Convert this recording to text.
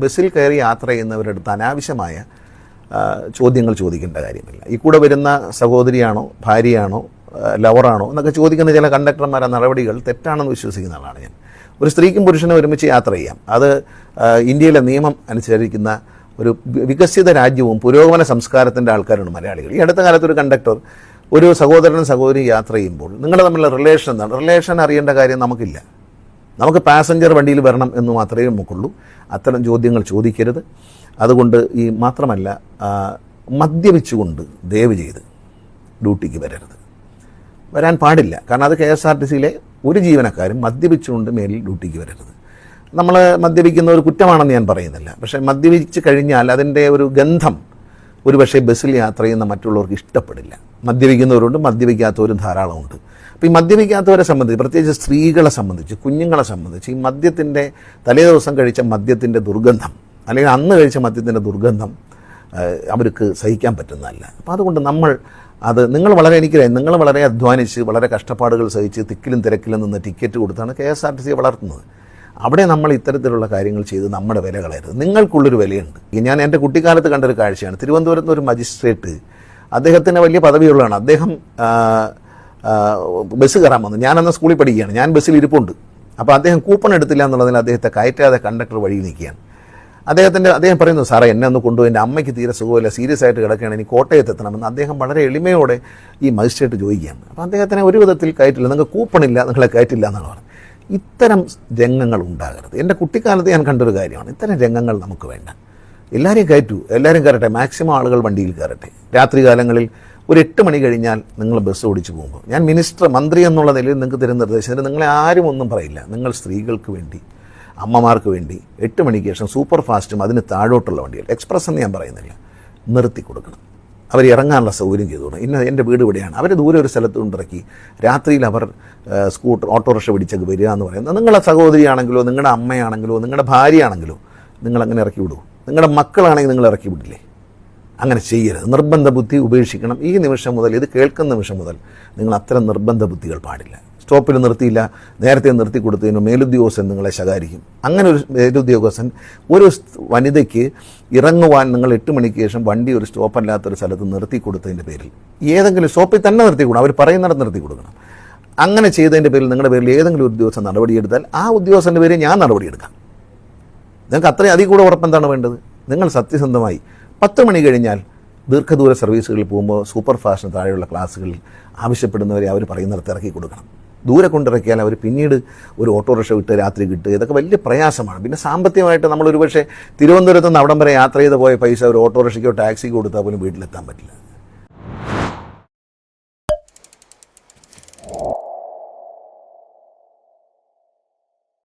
ബസ്സിൽ കയറി യാത്ര ചെയ്യുന്നവരുടെ അടുത്ത് അനാവശ്യമായ ചോദ്യങ്ങൾ ചോദിക്കേണ്ട കാര്യമില്ല. ഈ കൂടെ വരുന്ന സഹോദരിയാണോ ഭാര്യയാണോ ലവറാണോ എന്നൊക്കെ ചോദിക്കുന്ന ചില കണ്ടക്ടർമാരെ നടപടികൾ തെറ്റാണെന്ന് വിശ്വസിക്കുന്ന ആളാണ് ഞാൻ. ഒരു സ്ത്രീക്കും പുരുഷനും ഒരുമിച്ച് യാത്ര ചെയ്യാം. അത് ഇന്ത്യയിലെ നിയമം അനുസരിക്കുന്ന ഒരു വികസിത രാജ്യവും പുരോഗമന സംസ്കാരത്തിന്റെ ആൾക്കാരാണ് മലയാളികൾ. ഈ അടുത്ത കാലത്ത് ഒരു കണ്ടക്ടർ ഒരു സഹോദരനും സഹോദരി യാത്ര ചെയ്യുമ്പോൾ നിങ്ങളുടെ തമ്മിലുള്ള റിലേഷൻ എന്താണ്? റിലേഷൻ അറിയേണ്ട കാര്യം നമുക്കില്ല. നമുക്ക് പാസഞ്ചർ വണ്ടിയിൽ വരണം എന്ന് മാത്രമേ നമുക്കുള്ളൂ. അത്തരം ചോദ്യങ്ങൾ ചോദിക്കരുത്. അതുകൊണ്ട് ഈ മാത്രമല്ല മദ്യപിച്ചുകൊണ്ട് ദയവ് ചെയ്ത് ഡ്യൂട്ടിക്ക് വരരുത്. വരാൻ പാടില്ല. കാരണം അത് കെ എസ് ആർ ടി സിയിലെ ഒരു ജീവനക്കാരും മദ്യപിച്ചുകൊണ്ട് മേലിൽ ഡ്യൂട്ടിക്ക് വരരുത്. നമ്മൾ മദ്യപിക്കുന്ന ഒരു കുറ്റമാണെന്ന് ഞാൻ പറയുന്നില്ല. പക്ഷേ മദ്യപിച്ച് കഴിഞ്ഞാൽ അതിന്റെ ഒരു ഗന്ധം ഒരു പക്ഷേ ബസ്സിൽ യാത്ര ചെയ്യുന്ന മറ്റുള്ളവർക്ക് ഇഷ്ടപ്പെടില്ല. മദ്യപിക്കുന്നവരുണ്ട് മദ്യപിക്കാത്തവരും ധാരാളമുണ്ട്. അപ്പോൾ ഈ മദ്യപിക്കാത്തവരെ സംബന്ധിച്ച് പ്രത്യേകിച്ച് സ്ത്രീകളെ സംബന്ധിച്ച് കുഞ്ഞുങ്ങളെ സംബന്ധിച്ച് ഈ മദ്യത്തിന്റെ തലേ ദിവസം കഴിച്ച മദ്യത്തിന്റെ ദുർഗന്ധം അല്ലെങ്കിൽ അന്ന് കഴിച്ച മദ്യത്തിന്റെ ദുർഗന്ധം അവർക്ക് സഹിക്കാൻ പറ്റുന്നതല്ല. അപ്പോൾ അതുകൊണ്ട് നമ്മൾ അത് നിങ്ങൾ വളരെ എനിക്കറിയാം നിങ്ങൾ വളരെ അധ്വാനിച്ച് വളരെ കഷ്ടപ്പാടുകൾ സഹിച്ച് തിക്കിലും തിരക്കിലും നിന്ന് ടിക്കറ്റ് കൊടുത്താണ് K S R T C വളർത്തുന്നത്. അവിടെ നമ്മൾ ഇത്തരത്തിലുള്ള കാര്യങ്ങൾ ചെയ്ത് നമ്മുടെ വില കളയരുത്. നിങ്ങൾക്കുള്ളൊരു വിലയുണ്ട്. ഞാൻ എന്റെ കുട്ടിക്കാലത്ത് കണ്ടൊരു കാഴ്ചയാണ്. തിരുവനന്തപുരത്ത് ഒരു മജിസ്ട്രേറ്റ് അദ്ദേഹത്തിന് വലിയ പദവിയുള്ളതാണ്. അദ്ദേഹം ബസ് കയറാൻ വന്നു. ഞാനന്ന് സ്കൂളിൽ പഠിക്കുകയാണ്. ഞാൻ ബസ്സിൽ ഇരിപ്പുണ്ട്. അപ്പോൾ അദ്ദേഹം കൂപ്പൺ എടുത്തില്ല എന്നുള്ളതിൽ അദ്ദേഹത്തെ കയറ്റാതെ കണ്ടക്ടർ വഴി നിൽക്കുകയാണ് അദ്ദേഹത്തിന്റെ അദ്ദേഹം പറയുന്നു സാറേ എന്നെ ഒന്ന് കൊണ്ടുപോയി. എന്റെ അമ്മയ്ക്ക് തീരെ സുഖമില്ല. സീരിയസ് ആയിട്ട് കിടക്കുകയാണ്. ഇനി കോട്ടയത്ത് എത്തണമെന്ന് അദ്ദേഹം വളരെ എളിമയോടെ ഈ മജിസ്ട്രേറ്റ് ചോദിക്കുകയാണ്. അപ്പോൾ അദ്ദേഹത്തിനെ ഒരു വിധത്തിൽ കയറ്റില്ല. നിങ്ങൾക്ക് കൂപ്പണില്ല നിങ്ങളെ കയറ്റില്ല എന്നാണ് പറഞ്ഞത്. ഇത്തരം രംഗങ്ങൾ ഉണ്ടാകരുത്. എന്റെ കുട്ടിക്കാലത്ത് ഞാൻ കണ്ടൊരു കാര്യമാണ്. ഇത്തരം രംഗങ്ങൾ നമുക്ക് വേണ്ട. എല്ലാവരെയും കയറ്റൂ. എല്ലാവരും കയറട്ടെ. മാക്സിമം ആളുകൾ വണ്ടിയിൽ കയറട്ടെ. രാത്രികാലങ്ങളിൽ ഒരു എട്ട് മണി കഴിഞ്ഞാൽ നിങ്ങൾ ബസ് ഓടിച്ച് പോകുമ്പോൾ. ഞാൻ മിനിസ്റ്റർ മന്ത്രി എന്നുള്ള നിലയിൽ നിങ്ങൾക്ക് തരുന്ന നിർദ്ദേശത്തിന് നിങ്ങളെ ആരും ഒന്നും പറയില്ല. നിങ്ങൾ സ്ത്രീകൾക്ക് വേണ്ടി അമ്മമാർക്ക് വേണ്ടി എട്ട് മണിക്ക് ശേഷം സൂപ്പർ ഫാസ്റ്റും അതിന് താഴോട്ടുള്ള വണ്ടികൾ എക്സ്പ്രസ് എന്ന് ഞാൻ പറയുന്നില്ല നിർത്തി കൊടുക്കണം. അവർ ഇറങ്ങാനുള്ള സൗകര്യം ചെയ്തു കൊടുക്കണം ഇന്ന എന്റെ വീട് ഇവിടെയാണ്. അവർ ദൂരെ ഒരു സ്ഥലത്ത് കൊണ്ടിറക്കി രാത്രിയിൽ അവർ സ്കൂട്ടർ ഓട്ടോറിക്ഷ പിടിച്ചൊക്കെ വരിക എന്ന് പറയുന്നത് നിങ്ങളുടെ സഹോദരിയാണെങ്കിലോ നിങ്ങളുടെ അമ്മയാണെങ്കിലോ നിങ്ങളുടെ ഭാര്യയാണെങ്കിലോ നിങ്ങൾ അങ്ങനെ ഇറക്കി വിടൂ നിങ്ങളുടെ മക്കളാണെങ്കിൽ നിങ്ങൾ ഇറക്കി വിടില്ലേ? അങ്ങനെ ചെയ്യരുത്. നിർബന്ധ ബുദ്ധി ഉപേക്ഷിക്കണം. ഈ നിമിഷം മുതൽ ഇത് കേൾക്കുന്ന നിമിഷം മുതൽ നിങ്ങൾ അത്തരം നിർബന്ധ ബുദ്ധികൾ പാടില്ല. സ്റ്റോപ്പിൽ നിർത്തിയില്ല. നേരത്തെ നിർത്തി കൊടുത്തതിന് മേലുദ്യോഗസ്ഥൻ നിങ്ങളെ ശകാരിക്കും. അങ്ങനെ ഒരു മേലുദ്യോഗസ്ഥൻ ഒരു വനിതയ്ക്ക് ഇറങ്ങുവാൻ നിങ്ങൾ എട്ട് മണിക്ക് ശേഷം വണ്ടി ഒരു സ്റ്റോപ്പല്ലാത്തൊരു സ്ഥലത്ത് നിർത്തി കൊടുത്തതിന്റെ പേരിൽ. ഏതെങ്കിലും സ്റ്റോപ്പിൽ തന്നെ നിർത്തി കൊടുക്കണം. അവർ പറയുന്നിടത്ത് നിർത്തി കൊടുക്കണം. അങ്ങനെ ചെയ്തതിന്റെ പേരിൽ നിങ്ങളുടെ പേരിൽ ഏതെങ്കിലും ഒരു ഉദ്യോഗസ്ഥൻ നടപടിയെടുത്താൽ ആ ഉദ്യോഗസ്ഥന്റെ പേരിൽ ഞാൻ നടപടിയെടുക്കാം നിങ്ങൾക്ക് അത്രയും അതിൽ കൂടെ ഉറപ്പെന്താണ് വേണ്ടത്? നിങ്ങൾ സത്യസന്ധമായി പത്ത് മണി കഴിഞ്ഞാൽ ദീർഘദൂര സർവീസുകളിൽ പോകുമ്പോൾ സൂപ്പർ ഫാസ്റ്റിന് താഴെയുള്ള ക്ലാസ്സുകളിൽ ആവശ്യപ്പെടുന്നവരെ അവർ പറയുന്നിടത്ത് ഇറക്കി കൊടുക്കണം. ദൂരെ കൊണ്ടിറക്കിയാൽ അവർ പിന്നീട് ഒരു ഓട്ടോറിക്ഷ വിട്ട് രാത്രി കിട്ടുക ഇതൊക്കെ വലിയ പ്രയാസമാണ്. പിന്നെ സാമ്പത്തികമായിട്ട് നമ്മൾ ഒരുപക്ഷെ തിരുവനന്തപുരത്ത് നിന്ന് അവിടം വരെ യാത്ര ചെയ്ത് പോയ പൈസ ഒരു ഓട്ടോറിക്ഷയ്ക്കോ ടാക്സിക്കോ കൊടുത്താൽ പോലും വീട്ടിലെത്താൻ പറ്റില്ല.